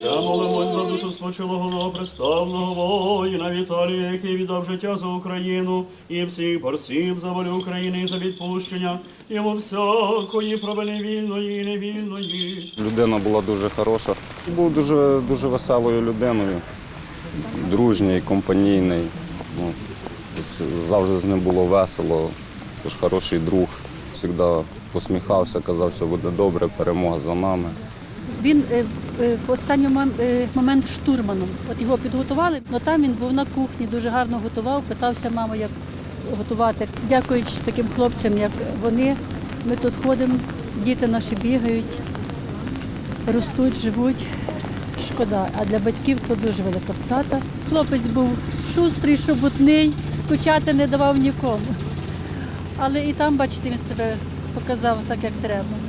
Я молимось за душу спочилого новоприставного воїна Віталія, який віддав життя за Україну і всіх борців за волю України і за відпущення йому всякої провини вільної і невільної. Людина була дуже хороша. Був дуже, дуже веселою людиною, дружній, компанійний. Ну, завжди з ним було весело. Тож хороший друг. Завжди посміхався, казав, все буде добре, перемога за нами. Він е, е, в останній е, момент штурманом. От його підготували, але там він був на кухні, дуже гарно готував, питався маму, як готувати. Дякуючи таким хлопцям, як вони, ми тут ходимо, діти наші бігають, ростуть, живуть. Шкода, а для батьків то дуже велика втрата. Хлопець був шустрий, шобутний, скучати не давав нікому. Але і там, бачите, він себе показав так, як треба.